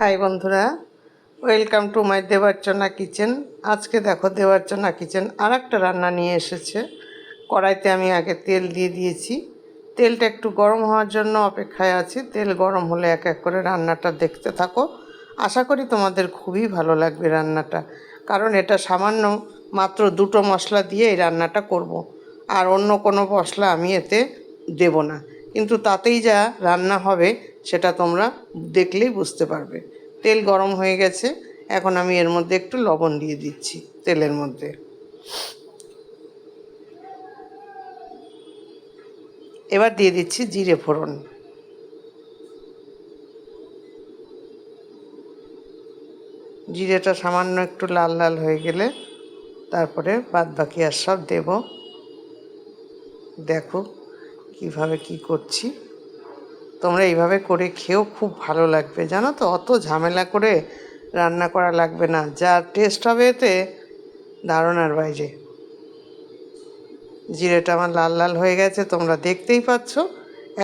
High বন্ধুরা, welcome to my Debarchana kitchen. আজকে দেখো দেবার্চনা কিচেন আর একটা রান্না নিয়ে এসেছে। কড়াইতে আমি আগে তেল দিয়ে দিয়েছি। তেলটা একটু গরম হওয়ার জন্য অপেক্ষায় আছি। তেল গরম হলে এক এক করে রান্নাটা দেখতে থাকো। আশা করি তোমাদের খুবই ভালো লাগবে রান্নাটা, কারণ এটা সামান্য মাত্র দুটো মশলা দিয়ে এই রান্নাটা করব। আর অন্য কোনো মশলা আমি এতে দেব না। কিন্তু তাতেই যা রান্না হবে সেটা তোমরা দেখলেই বুঝতে পারবে। তেল গরম হয়ে গেছে, এখন আমি এর মধ্যে একটু লবণ দিয়ে দিচ্ছি তেলের মধ্যে। এবার দিয়ে দিচ্ছি জিরে ফোড়ন। জিরেটা সামান্য একটু লাল লাল হয়ে গেলে তারপরে বাদ বাকি আর সব দেব। দেখো কীভাবে কি করছি? তোমরা এইভাবে করে খেয়েও খুব ভালো লাগবে, জানো তো? অত ঝামেলা করে রান্না করা লাগবে না। যা টেস্ট হবে এতে দারুণার বাইরে জিরেটা আমার লাল লাল হয়ে গেছে, তোমরা দেখতেই পাচ্ছ।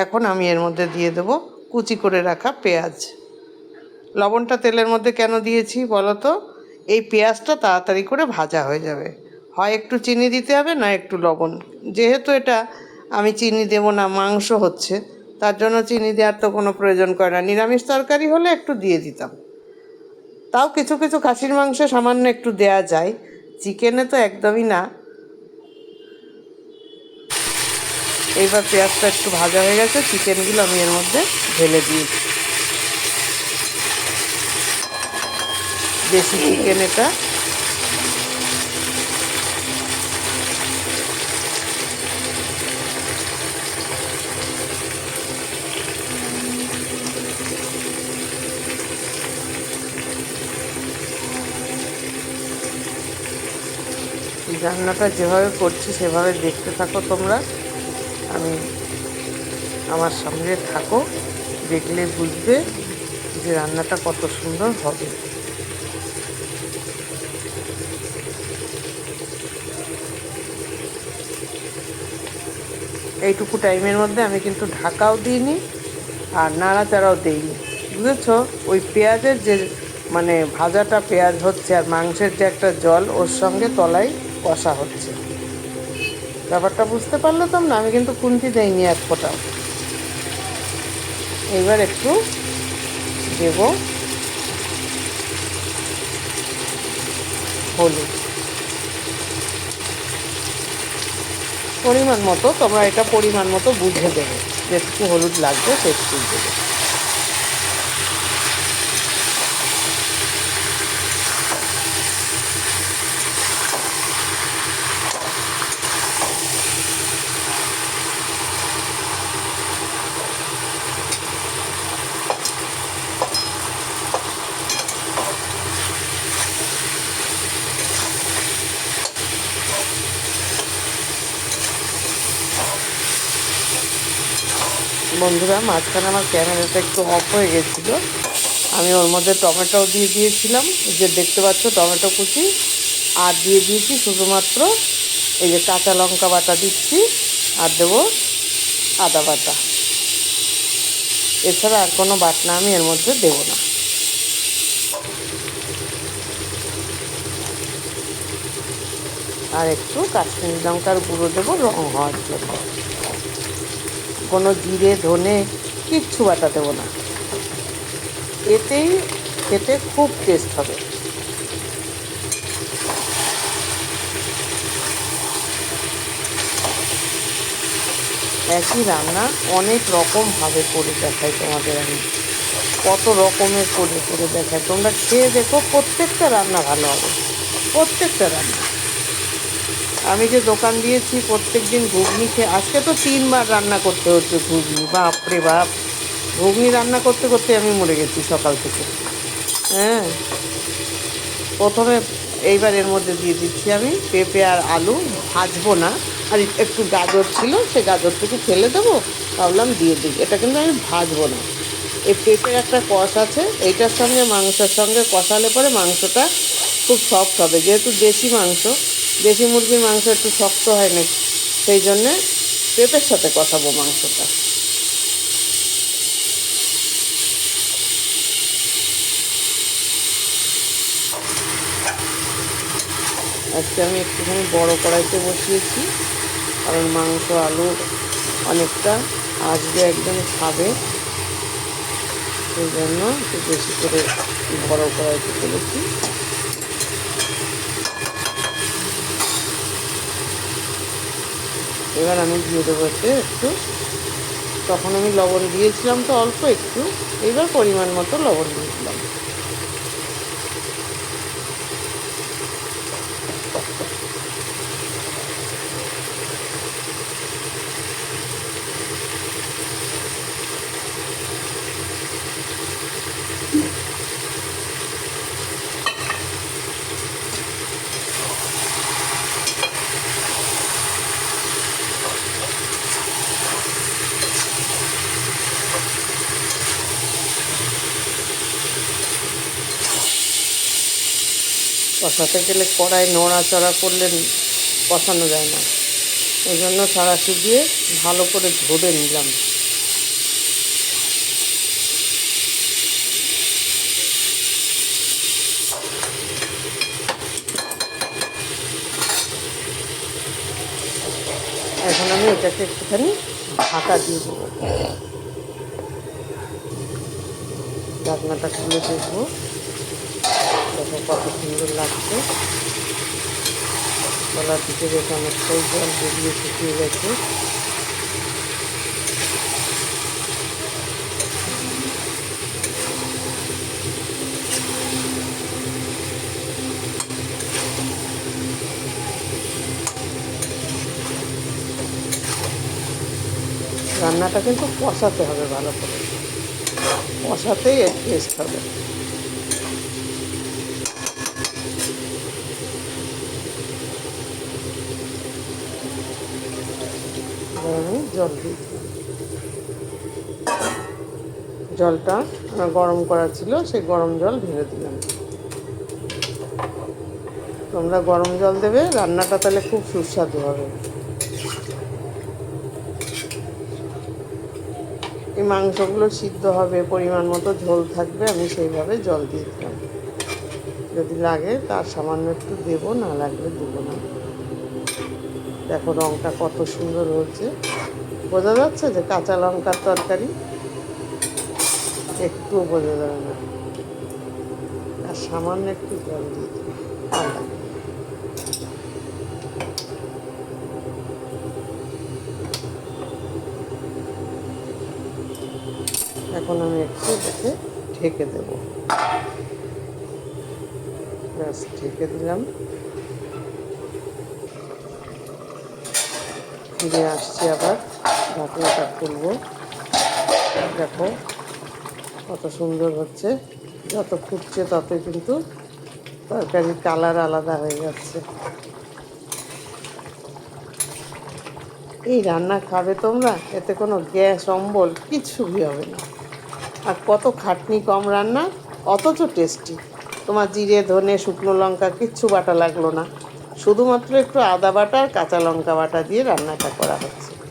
এখন আমি এর মধ্যে দিয়ে দেবো কুচি করে রাখা পেঁয়াজ। লবণটা তেলের মধ্যে কেন দিয়েছি বলো তো? এই পেঁয়াজটা তাড়াতাড়ি করে ভাজা হয়ে যাবে। হয় একটু চিনি দিতে হবে, না একটু লবণ। যেহেতু এটা আমি চিনি দেব না, মাংস হচ্ছে। তার জন্য চিনি দেওয়ার তো কোনো প্রয়োজন করে না। নিরামিষ তরকারি হলে একটু দিয়ে দিতাম। তাও কিছু কিছু খাসির মাংসে সামান্য একটু দেয়া যায়। চিকেনে তো একদমই না। এইবার পেঁয়াজটা একটু ভাজা হয়ে গেছে। চিকেনগুলো আমি এর মধ্যে ঢেলে দিয়েছি দেশি চিকেন এটা। রান্নাটা যেভাবে করছি, সেভাবে দেখতে থাকো তোমরা। আমি আমার সঙ্গে থাকো, দেখলে বুঝবে যে রান্নাটা কত সুন্দর হবে। এইটুকু টাইমের মধ্যে আমি কিন্তু ঢাকাও দিইনি আর নাড়াচাড়াও দিইনি। বুঝেছ? ওই পেঁয়াজের যে মানে ভাজাটা পেঁয়াজ হচ্ছে আর মাংসের যে একটা জল, ওর সঙ্গে তলায় কষা হচ্ছে। ব্যাপারটা বুঝতে পারল তো না, আমি কিন্তু খুন্তি দেইনি এক ফোঁটা এবার একটু দেব হলুদ। পরিমাণ মতো, তোমরা এটা পরিমাণ মতো বুঝে দেবে যেটুকু হলুদ লাগবে সেটুকু দেবে। বন্ধুরা, মাঝখানে আমার ক্যামেরাটা একটু অফ হয়ে গেছিল। আমি ওর মধ্যে টমেটোও দিয়ে দিয়েছিলাম। যে দেখতে পাচ্ছ, টমেটো কুচি। আর দিয়ে দিয়েছি শুধুমাত্র এই যে কাঁচা লঙ্কা বাটা দিচ্ছি। আর দেবো আদা বাটা। এছাড়া আর কোনো বাটনা আমি এর মধ্যে দেব না। আর একটু কাশ্মীরি লঙ্কার গুঁড়ো দেবো, রং হওয়ার জন্য। কোনো জিরে, ধনে কিচ্ছু বাটা দেবো না। এতেই, খেতে খুব টেস্ট হবে। একই রান্না অনেক রকমভাবে করে দেখাই তোমাদের আমি। কত রকমের করে করে দেখাই। তোমরা খেয়ে দেখো, প্রত্যেকটা রান্না ভালো হবে। প্রত্যেকটা রান্না। আমি যে দোকান দিয়েছি প্রত্যেক দিন ঘুগনি খেয়ে, আজকে তো তিনবার রান্না করতে হচ্ছে ঘুগনি বাপরে বাপ। ঘুগনি রান্না করতে করতে আমি মরে গেছি সকাল থেকে। হ্যাঁ। প্রথমে এইবার এর মধ্যে দিয়ে দিচ্ছি আমি পেঁপে আর আলু, ভাজবো না। আর একটু গাজর ছিল, সে গাজরটুকু ফেলে দেবো, ভাবলাম দিয়ে দিই। এটা কিন্তু আমি ভাজবো না। এই পেঁপের একটা কষ আছে, এইটার সঙ্গে মাংসের সঙ্গে কষালে পরে মাংসটা খুব সফট হবে, যেহেতু দেশি মাংস। দেশি মুরগির মাংস একটু শক্ত হয় না, সেই জন্যে পেঁপের সাথে কষাবো মাংসটা। আজকে আমি একটুখানি বড় কড়াইতে বসিয়েছি, কারণ মাংস, আলু অনেকটা আজকে একদম খাবে। সেই জন্য একটু বেশি করে বড় কড়াইতে তুলেছি এবার আমি দিয়ে দেবো একটু। তখন আমি লবণ দিয়েছিলাম তো অল্প একটু। এবার পরিমাণ মতো লবণ দিয়েছিলাম কষাতে গেলে কড়াই নড়াচড়া করলে কষানো যায় না। ওই জন্য সারাশি দিয়ে ভালো করে ধরে নিলাম। এখন আমি এটাকে একটুখানি ঢাকা দিয়ে দেবো। ঢাকনাটা খুলে দেখব। দেখো কত সুন্দর লাগছে। গলার দিকে দেখে অনেকটাই জল বেরিয়ে শুকিয়ে গেছে। রান্নাটা কিন্তু কষাতে হবে ভালো করে। কষাতেই এর টেস্ট হবে এবার আমি জল। দিই জলটা গরম করা ছিল, সেই গরম জল ঢেলে দিলাম। তোমরা গরম জল দেবে, রান্নাটা তাহলে খুব সুস্বাদু হবে। এই মাংসগুলো সিদ্ধ হবে, পরিমাণ মতো ঝোল থাকবে, আমি সেইভাবে জল দিয়ে দিলাম। যদি লাগে, তার সামান্য একটু দেবো, না লাগলে দেবো না। দেখো রঙটা কত সুন্দর হয়েছে। বোঝা যাচ্ছে যে কাঁচা লঙ্কার তরকারি? একটুও বোঝা যাবে না। আর সামান্য একটু জল দিয়ে। এখন আমি একটু দেখে ঢেকে দেব। ব্যাস, ঢেকে দিলাম। ফিরে আসছি আবার। ঢাকনাটা খুলবো দেখো কত সুন্দর হচ্ছে। যত ফুটছে ততই কিন্তু তরকারির কালার আলাদা হয়ে যাচ্ছে। এই রান্না খাবে তোমরা? এতে কোনো গ্যাস, অম্বল কিছুই হবে না। আর কত খাটনি কম রান্না, অথচ টেস্টি। তোমার জিরে, ধনে, শুকনো লঙ্কা কিচ্ছু বাটা লাগল না। শুধুমাত্র একটু আদা বাটা আর কাঁচা লঙ্কা বাটা দিয়ে রান্নাটা করা হচ্ছে।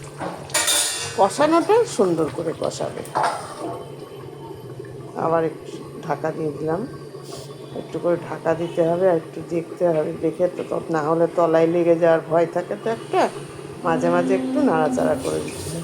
কষানোটা সুন্দর করে কষাবে। আবার একটু ঢাকা দিয়ে দিলাম। একটু করে ঢাকা দিতে হবে, আর একটু দেখতে হবে। দেখে তো না হলে তলায় লেগে যাওয়ার ভয় থাকে তো একটা। মাঝে মাঝে একটু নাড়াচাড়া করে দিতে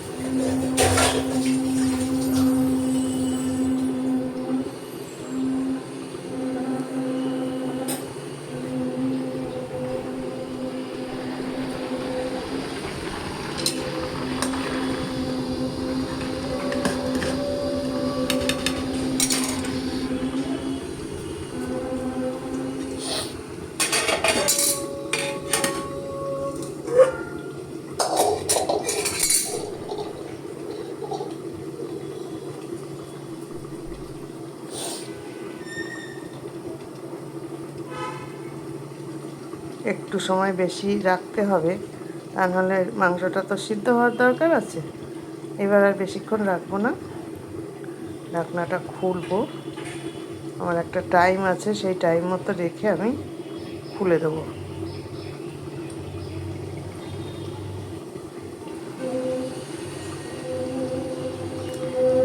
একটু সময় বেশি রাখতে হবে। তা নাহলে মাংসটা তো সিদ্ধ হওয়ার দরকার আছে। এবার আর বেশিক্ষণ রাখব না। ঢাকনাটা খুলবো। আমার একটা টাইম আছে, সেই টাইম মতো রেখে আমি খুলে দেবো।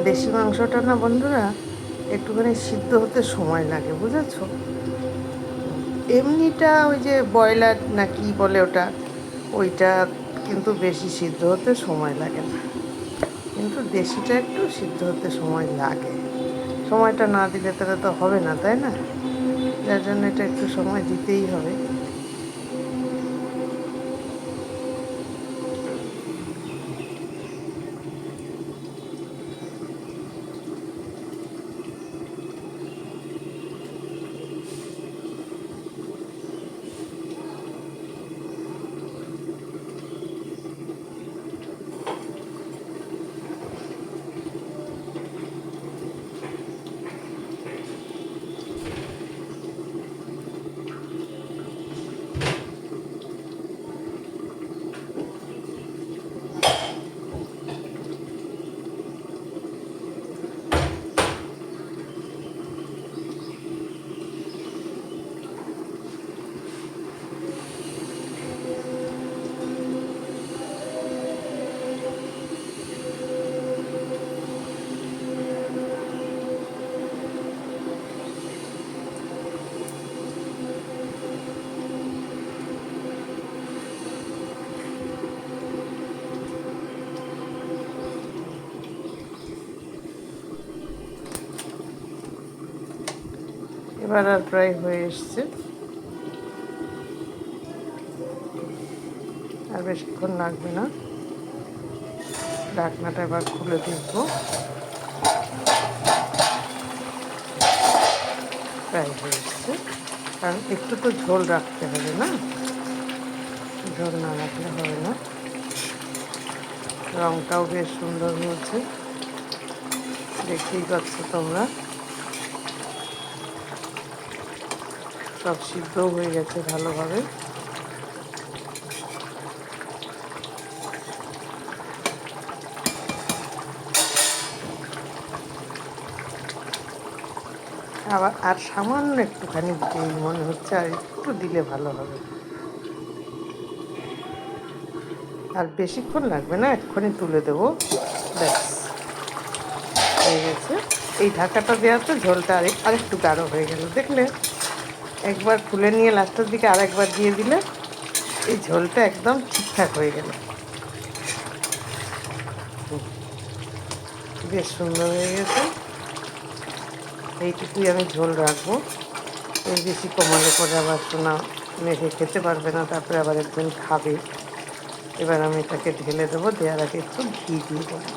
দেশি মাংসটা না বন্ধুরা, একটুখানি সিদ্ধ হতে সময় লাগে, বুঝেছ? এমনিটা ওই যে ব্রয়লার না কি বলে ওটা, ওইটা কিন্তু বেশি সিদ্ধ হতে সময় লাগে না। কিন্তু দেশিটা একটু সিদ্ধ হতে সময় লাগে। সময়টা না দিলে তাহলে তো হবে না, তাই না? যার জন্য এটা একটু সময় দিতেই হবে। আর প্রায় হয়ে এসছে। আর বেশিক্ষণ লাগবে না। ঢাকনাটা এবার খুলে দেখব। প্রায় হয়ে এসছে। কারণ একটু তো ঝোল রাখতে হবে না? ঝোল না রাখলে হবে না। রংটাও বেশ সুন্দর হয়েছে। দেখতেই পাচ্ছ তোমরা। সব সিদ্ধও হয়ে গেছে ভালোভাবে। আবার আর সামান্য একটুখানি মনে হচ্ছে, আর একটু দিলে ভালো হবে। আর বেশিক্ষণ লাগবে না, এক্ষুনি তুলে দেবো। ব্যাস, হয়ে গেছে। এই ঢাকাটা দেওয়াতে ঝোলটা আরেক আরেকটু গাঢ় হয়ে গেল, দেখলে? একবার খুলে নিয়ে লাস্টের দিকে আরেকবার দিয়ে দিলে এই ঝোলটা একদম ঠিকঠাক হয়ে গেল। বেশ সুন্দর হয়ে গেছে। এইটুকুই আমি ঝোল রাখব। এর বেশি কমালে পরে আবার সোনা মেখে খেতে পারবে না, তারপরে আবার একজন খাবে। এবার আমি এটাকে ঢেলে দেবো, দেওয়ার আগে একটু ঘি দিয়ে দেবো।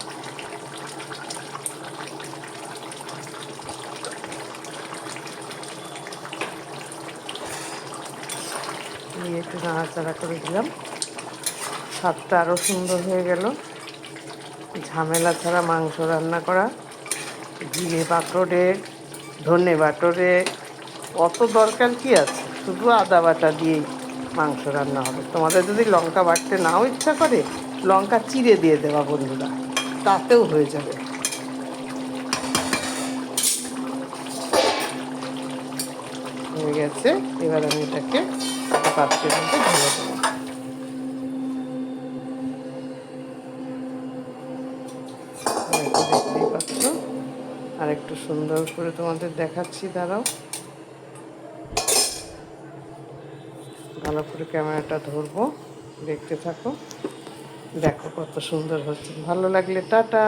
দিয়ে একটু নাড়াচাড়া করে দিলাম। স্বাদটা আরও সুন্দর হয়ে গেল। ঝামেলা ছাড়া মাংস রান্না করা। জিরে বাটরে ধনে বাটরে অত দরকার কি আছে? শুধু আদা বাটা দিয়েই মাংস রান্না হবে। তোমাদের যদি লঙ্কা বাটতে নাও ইচ্ছা করে, লঙ্কা চিড়ে দিয়ে দেওয়া বন্ধুরা। তাতেও হয়ে যাবে। হয়ে গেছে। এবার আমি এটাকে দেবো দেখতেই পাচ্ছ? আর একটু সুন্দর করে তোমাদের দেখাচ্ছি, দাঁড়াও। ভালো করে ক্যামেরাটা ধরবো, দেখতে থাকো। দেখো কত সুন্দর হচ্ছে। ভালো লাগলে, টাটা!